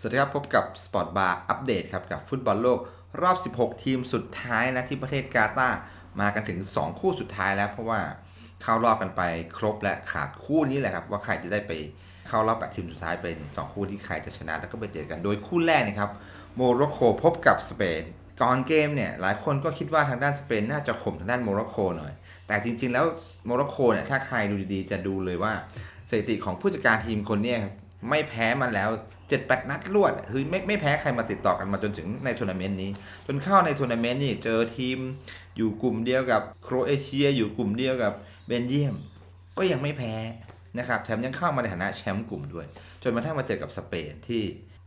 สวัสดีครับพบกับ Sport Bar อัปเดตครับกับฟุตบอลโลกรอบ 16 ทีมสุดท้ายนะที่ประเทศกาตาร์มากันถึง 2 คู่สุดท้ายแล้วเพราะว่าเข้ารอบกันไปครบและขาดคู่นี้แหละครับว่าใครจะได้ไปเข้ารอบ8ทีมสุดท้ายเป็น 2 คู่ที่ใครจะชนะแล้วก็ไปเจอกันโดยคู่แรกนะครับโมร็อกโกพบกับสเปนก่อนเกมเนี่ยหลายคนก็คิดว่าทางด้านสเปนน่าจะข่มทางด้านโมร็อกโกหน่อย แต่จริงๆแล้วโมร็อกโกเนี่ยถ้าใครดูดีๆ จะดูเลยว่าสถิติของผู้จัดการทีมคนนี้ไม่แพ้มาแล้ว 7จ็ดแปดนัดรวดคือไม่ไม่แพ้ใครมาติดต่อกันมาจนถึงในทัวร์นาเมนต์นี้ จนเข้าในทัวร์นาเมนต์นี่เจอทีมอยู่กลุ่มเดียวกับโครเอเชีย อยู่กลุ่มเดียวกับเบลเยียม ก็ยังไม่แพ้นะครับแถมยังเข้ามาในฐานะแชมป์กลุ่มด้วย จนมาทั้งมาเจอกับสเปนที่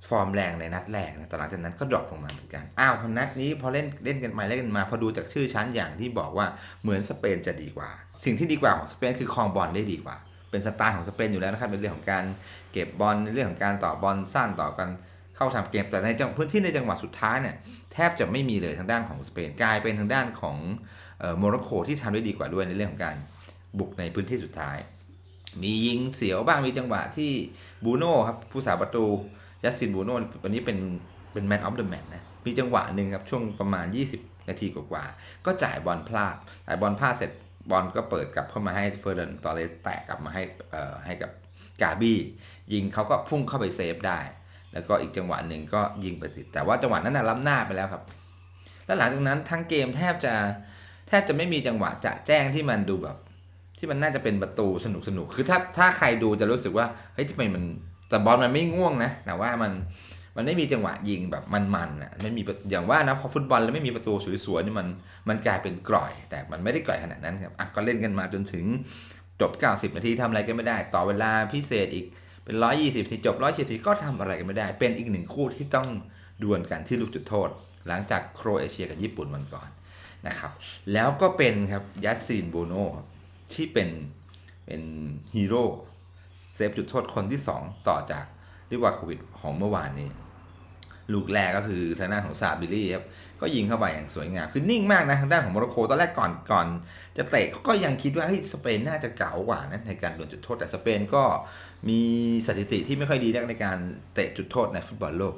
ฟอร์มแรงในนัดแรกนะแต่หลังจากนั้นก็ดรอปลงมาเหมือนกัน อ้าวพอนัดนี้พอเล่นเล่นกันไปเล่นกันมา พอดูจากชื่อชั้นอย่างที่บอกว่าเหมือนสเปนจะดีกว่า สิ่งที่ดีกว่าของสเปนคือครองบอลได้ดีกว่า เป็นสไตล์ของสเปนอยู่แล้วนะครับในเรื่องของการเก็บบอลในเรื่องของการต่อบอลสั้นต่อกันเข้าทำเกมแต่ในพื้นที่ในจังหวะสุดท้ายเนี่ยแทบจะไม่มีเลยทางด้านของสเปนกลายเป็นทางด้านของโมร็อกโกที่ทำได้ดีกว่าด้วยในเรื่องของการบุกในพื้นที่สุดท้าย มียิงเสียวบ้างมีจังหวะที่บูโน่ครับผู้สาประตูยัสซินบูโน่วันนี้เป็นเป็นแมนออฟเดอะแมตนะมีจังหวะหนึ่งครับช่วงประมาณ 20 นาทีกว่าๆก็จ่ายบอลพลาดจ่ายบอลพลาดเสร็จ บอลก็เปิดกลับเข้ามาให้เฟอร์นันตอเลสแตะกลับมาให้เอ่อให้กับกาบี้ยิงเขาก็พุ่งเข้าไปเซฟได้ แล้วก็อีกจังหวะหนึ่งก็ยิงไปติด แต่ว่าจังหวะนั้นน่ะล้ำหน้าไปแล้วครับ แล้วหลังจากนั้นทั้งเกมแทบจะแทบจะไม่มีจังหวะจะแจ้งที่มันดูแบบ ที่มันน่าจะเป็นประตูสนุกสนุกคือถ้าถ้าใครดูจะรู้สึกว่าเฮ้ยทำไมมันแต่บอลมันไม่ง่วงนะแต่ว่ามัน มันไม่มีจังหวะยิงแบบมันๆอะไม่มีอย่างว่านะพอฟุตบอลแล้วไม่มีประตูสวยๆนี่มันมันกลายเป็นกร่อย แต่มันไม่ได้กร่อยขนาดนั้นครับอะก็เล่นกันมาจนถึงจบ 90 นาทีทำอะไรกันไม่ได้ ต่อเวลาพิเศษอีกเป็น 120ทีจบ120ทีก็ทำอะไรกันไม่ได้ เป็นอีกหนึ่งคู่ที่ต้องดวลกันที่ลูกจุดโทษ หลังจากโครเอเชียกับญี่ปุ่นวันก่อนนะครับแล้วก็เป็นครับยัสซีนโบโนที่เป็นเป็นฮีโร่เซฟจุดโทษคนที่ 2 ต่อจากลิวาโควิดของเมื่อวานนี้ ลูกแรกก็คือทางด้านของซาบิลี่ครับก็ยิงเข้าไปอย่างสวยงามคือนิ่งมากนะทางด้านของโมร็อกโกตอนแรกก่อนก่อน จะเตะก็ยังคิดว่าเฮ้ยสเปนน่าจะเก๋ากว่านะในการดวลจุดโทษ แต่สเปนก็มีสถิติที่ไม่ค่อยดีในการเตะจุดโทษในฟุตบอลโลก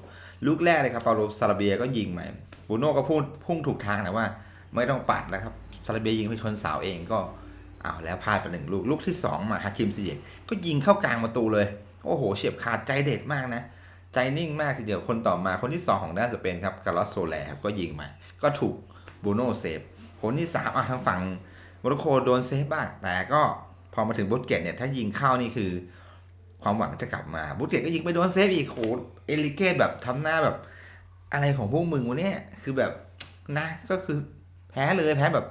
ลูกแรกเลยครับเปาโลซาลาเบียก็ยิงมาบูโน่ก็พูดพุ่งถูกทางนะว่า ไม่ต้องปัดแล้วครับซาลาเบียยิงไปชนเสาเองก็เอาวแล้วพลาดไปหนึ่งลูกลูกที่2มาฮาคิมซิเยกก็ยิงเข้ากลางประตูเลยโอ้โหเฉียบขาดใจเด็ดมากนะ ใจนิ่งมากทีเดียวคนต่อมาคนที่ 2 ของด้านสเปนครับกาลอสโซแลครับก็ยิงมา ก็ถูกบูโน่เซฟคนที่3อะทางฝั่งโมร็อกโกโดนเซฟบ้างแต่ก็พอมาถึงบุสเกตเนี่ยถ้ายิงเข้านี่คือ ความหวังจะกลับมาบุสเกตก็ยิงไปโดนเซฟอีกโหเอลิเกตแบบทำหน้าแบบ อะไรของพวกมึงวะเนี่ยคือแบบนะก็คือแพ้เลยแพ้แบบ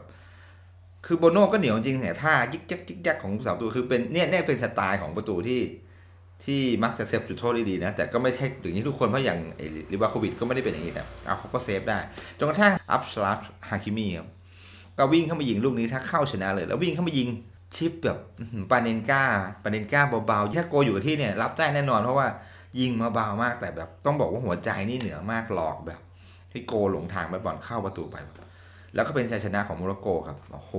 คือโบโน่ก็เหนียวจริงเนี่ยท่ายิกยักยิกยักของสาประตูคือเป็นเนี่ยเนี่ยเป็นสไตล์ของประตูที่ ที่มักจะเซฟจุดโทษได้ดีนะ แต่ก็ไม่ใช่อย่างนี้ทุกคน เพราะอย่างไอ้ลิวาโควิดก็ไม่ได้เป็นอย่างนี้แต่เอาเขาก็เซฟได้ จนกระทั่งอัพสลับฮาคิมีครับก็วิ่งเข้ามายิงลูกนี้ถ้าเข้าชนะเลย แล้ววิ่งเข้ามายิงชิปแบบปาเนนก้าปาเนนก้าเบาๆถ้าโกอยู่กับที่เนี่ยรับได้แน่นอนเพราะว่ายิงมาเบามากแต่แบบ ต้องบอกว่าหัวใจนี่เหนือมากหลอกแบบให้โกหลงทางไปบอลเข้าประตูไปแแล้วก็เป็นชัยชนะของโมร็อกโกครับโอ้โห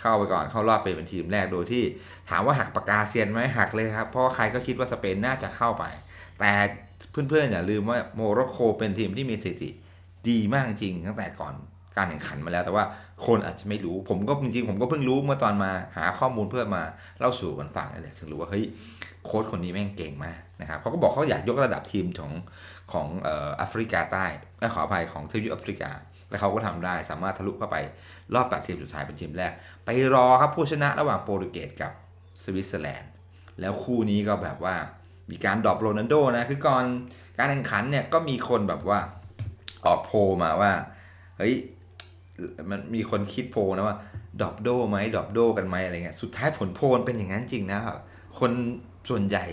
เข้าไปก่อนเข้ารอบไปเป็นทีมแรกโดยที่ ถามว่าหักปากกาเซียนไหมหักเลยครับ เพราะใครก็คิดว่าสเปนน่าจะเข้าไป แต่เพื่อนๆอย่าลืมว่าโมร็อกโกเป็นทีมที่มีสถิติดีมากจริงตั้งแต่ก่อนการแข่งขันมาแล้วแต่ว่าคนอาจจะไม่รู้ ผมก็จริงๆผมก็เพิ่งรู้เมื่อตอนมาหาข้อมูลเพื่อมาเล่าสู่กันฟังนี่แหละถึงรู้ว่าเฮ้ยโค้ชคนนี้แม่งเก่งมากนะครับเขาก็บอกเขาอยากยกระดับทีมของของเอ่อแอฟริกาใต้ขออภัยของทวีปแอฟริกา และเขาก็ทำได้สามารถทะลุเข้าไปรอบแปดทีมสุดท้ายเป็นทีมแรก ไปรอครับผู้ชนะระหว่างโปรตุเกสกับสวิตเซอร์แลนด์ แล้วคู่นี้ก็แบบว่ามีการดรอปโรนัลโดนะคือก่อนการแข่งขันเนี่ยก็มีคนแบบว่าออกโพลมาว่าเฮ้ยมันมีคนคิดโพลนะว่าดรอปโดไหมดรอปโดกันไหมอะไรเงี้ยสุดท้ายผลโพลเป็นอย่างนั้นจริงนะครับคนส่วนใหญ่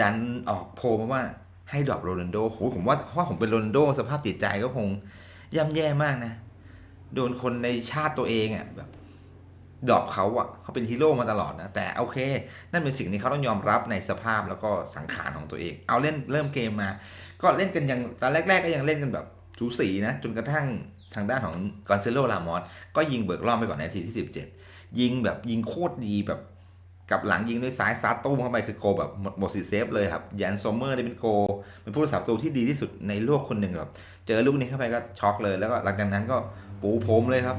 ดันออกโพลมาว่าให้ดรอปโรนัลโดโหผมว่าเพราะผมเป็นโรนัลโดสภาพจิตใจก็คง ย่ำแย่มากนะ โดนคนในชาติตัวเองอะ่ะแบบดรอปเขาอะ่ะเขาเป็นฮีโร่มาตลอดนะ แต่โอเค นั่นเป็นสิ่งที่เขาต้องยอมรับในสภาพแล้วก็สังขารของตัวเอง เอาเล่นเริ่มเกมมา ก็เล่นกันยังตอนแรก ๆ ก็ยังเล่นกันแบบสูสีนะ จนกระทั่งทางด้านของกอนเซโลลามอสก็ยิงเบิกรอบไปก่อนในทีที่ 17 ยิงแบบยิงโคตรดีแบบ กับหลังยิงด้วยซ้ายซัดตุ้มเข้าไปคือโกแบบหมดหมดสิเซฟเลยครับยันโซเมอร์นี่เป็นโกเป็นผู้รักษาประตูที่ดีที่สุดในโลกคนหนึ่งแบบเจอลูกนี้เข้าไปก็ช็อกเลยแล้วก็หลังจากนั้นก็ปูพรมเลยครับ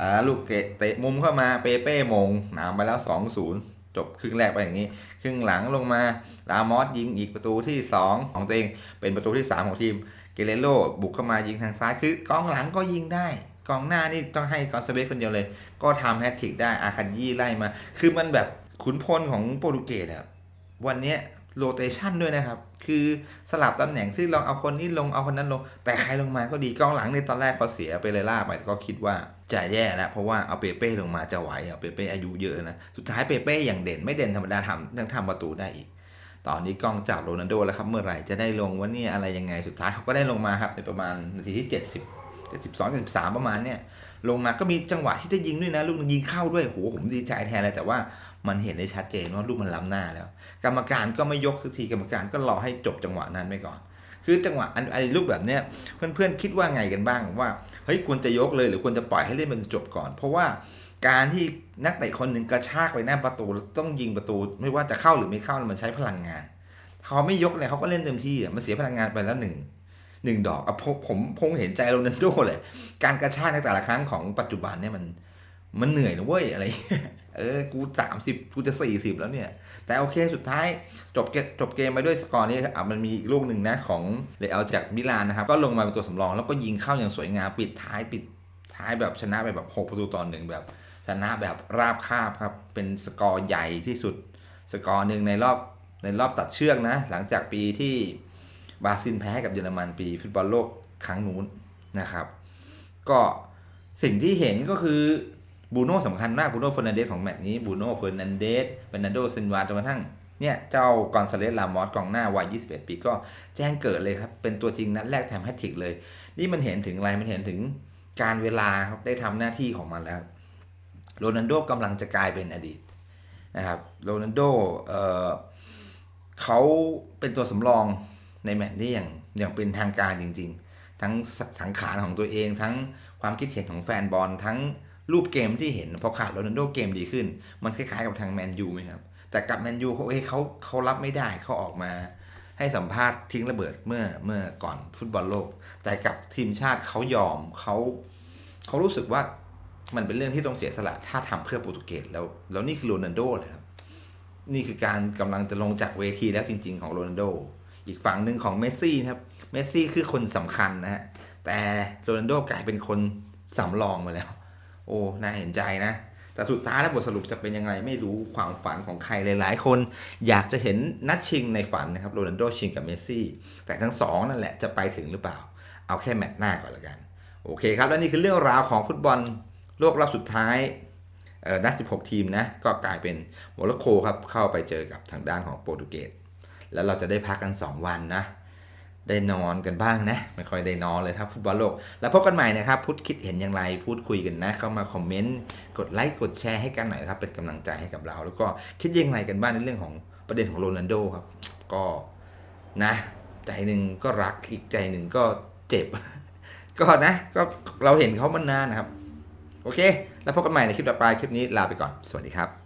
อ่าลูกเตะมุมเข้ามาเปเป้มงนำไปแล้ว 2-0 จบครึ่งแรกไปอย่างนี้ ครึ่งหลังลงมาลามอสยิงอีกประตูที่ 2 ของตัวเองเป็นประตูที่ 3 ของทีมเกเรโลบุกเข้ามายิงทางซ้ายคือกองหลังก็ยิงได้ กองหน้านี่ต้องให้กอนเซเบสคนเดียวเลย ก็ทำแฮตทริกได้อาคันยี่ไล่มา คือมันแบบขุนพลของโปรตุเกสอะวันนี้โรเตชันด้วยนะครับ คือสลับตำแหน่งซึ่งลองเอาคนนี้ลงเอาคนนั้นลง แต่ใครลงมาก็ดีกองหลังในตอนแรกพอเสียไปเลยล่าไปก็คิดว่าจะแย่แล้วเพราะว่าเอาเปเป้ลงมาจะไหวเอาเปเป้อายุเยอะนะ สุดท้ายเปเป้อย่างเด่นไม่เด่นธรรมดาทำยังทำประตูได้อีก ตอนนี้กองจับโรนัลโดแล้วครับเมื่อไหร่จะได้ลงว่าเนี่ยอะไรยังไงสุดท้ายเขาก็ได้ลงมาครับในประมาณนาทีที่ 70 72 73ประมาณเนี่ยลงมาก็มีจังหวะที่ได้ยิงด้วยนะ ลูกนึงยิงเข้าด้วยโหผมดีใจแทนเลยแต่ว่ามันเห็นได้ชัดเจนว่าลูกมันล้ำหน้าแล้ว กรรมการก็ไม่ยกสักทีกรรมการก็รอให้จบจังหวะนั้นไปก่อน คือจังหวะอันไอ้ลูกแบบเนี้ยเพื่อนๆคิดว่าไงกันบ้างว่าเฮ้ยควรจะยกเลยหรือควรจะปล่อยให้เล่นมันจบก่อน เพราะว่าการที่นักเตะคนหนึ่งกระชากไปหน้าประตูต้องยิงประตู ไม่ว่าจะเข้าหรือไม่เข้ามันใช้พลังงานเขาไม่ยกเลยเขาก็เล่นเต็มที่มันเสียพลังงานไปแล้วหนึ่ง หนึ่งดอกอะผมผมคงเห็นใจโรนัลโดเลย การกระชากในแต่ละครั้งของปัจจุบันเนี่ยมันมันเหนื่อยนะเว้ยอะไร เออ กูสามสิบกูจะสี่สิบแล้วเนี่ย แต่โอเคสุดท้ายจบเกมจบเกมไปด้วยสกอร์นี้อะมันมีอีกลูกหนึ่งนะของเลอาจากมิลานนะครับ ก็ลงมาเป็นตัวสำรอง แล้วก็ยิงเข้าอย่างสวยงามปิดท้ายปิดท้ายแบบชนะไปแบบหกประตูต่อหนึ่งแบบ ชนะแบบราบคาบครับ เป็นสกอร์ใหญ่ที่สุด สกอร์หนึ่งในรอบในรอบตัดเชือกนะ หลังจากปีที่ บราซิลแพ้กับเยอรมันปีฟุตบอลโลกครั้งนู้นนะครับ ก็สิ่งที่เห็นก็คือบูโน่สำคัญมากบูโน่เฟอร์นันเดสของแมตช์นี้บูโน่เฟอร์นันเดสเฟอร์นันโดซินวาจนกระทั่งเนี่ยเจ้ากอนซาเลสลามอสกองหน้าวัย 21 ปีก็แจ้งเกิดเลยครับ เป็นตัวจริงนัดแรกแทำแฮตทริกเลย นี่มันเห็นถึงอะไร มันเห็นถึงการเวลาครับได้ทำหน้าที่ของมันแล้ว โรนัลโดกำลังจะกลายเป็นอดีตนะครับ โรนัลโดเเขาเป็นตัวสำรอง ในแมตช์นี้อย่างอย่างเป็นทางการจริง ๆ ทั้งสังขารของตัวเอง ทั้งความคิดเห็นของแฟนบอลทั้งรูปเกมที่เห็นพอขาดโรนัลโดเกมดีขึ้น มันคล้ายๆกับทางแมนยูไหมครับ แต่กับแมนยูเขาเขาเขารับไม่ได้เขาออกมา ให้สัมภาษณ์ทิ้งระเบิดเมื่อเมื่อก่อนฟุตบอลโลก แต่กับทีมชาติเขายอมเขาเขารู้สึกว่ามันเป็นเรื่องที่ต้องเสียสละถ้าทำเพื่อโปรตุเกสแล้วแล้วนี่คือโรนัลโดเลยครับ นี่คือการกำลังจะลงจากเวทีแล้วจริง ๆ ของโรนัลโด อีกฝั่งหนึ่งของเมสซี่ครับ เมสซี่คือคนสำคัญนะฮะ แต่โรนัลโดกลายเป็นคนสำรองมาแล้ว โอ้ น่าเห็นใจนะ แต่สุดท้ายแล้วบทสรุปจะเป็นยังไงไม่รู้ความฝันของใครหลายๆ คน อยากจะเห็นนัดชิงในฝันนะครับ โรนัลโดชิงกับเมสซี่ แต่ทั้งสองนั่นแหละจะไปถึงหรือเปล่า เอาแค่แมตช์หน้าก่อนละกัน โอเคครับ และนี่คือเรื่องราวของฟุตบอลโลกรอบสุดท้ายนัด 16 ทีมนะ ก็กลายเป็นโมร็อกโกครับ เข้าไปเจอกับทางด้านของโปรตุเกส แล้วเราจะได้พักกัน 2 วันนะ ได้นอนกันบ้างนะ ไม่ค่อยได้นอนเลยครับฟุตบอลโลก แล้วพบกันใหม่นะครับพุทธคิดเห็นอย่างไร พูดคุยกันนะ เข้ามาคอมเมนต์ กดไลค์ กดแชร์ให้กันหน่อยครับ เป็นกำลังใจให้กับเรา แล้วก็คิดยังไงกันบ้างในเรื่องของประเด็นของโรนัลโดครับ ก็นะ ใจหนึ่งก็รัก อีกใจหนึ่งก็เจ็บ ก็นะ ก็เราเห็นเขามานานนะครับ โอเค แล้วพบกันใหม่ในคลิปต่อไป คลิปนี้ลาไปก่อน สวัสดีครับ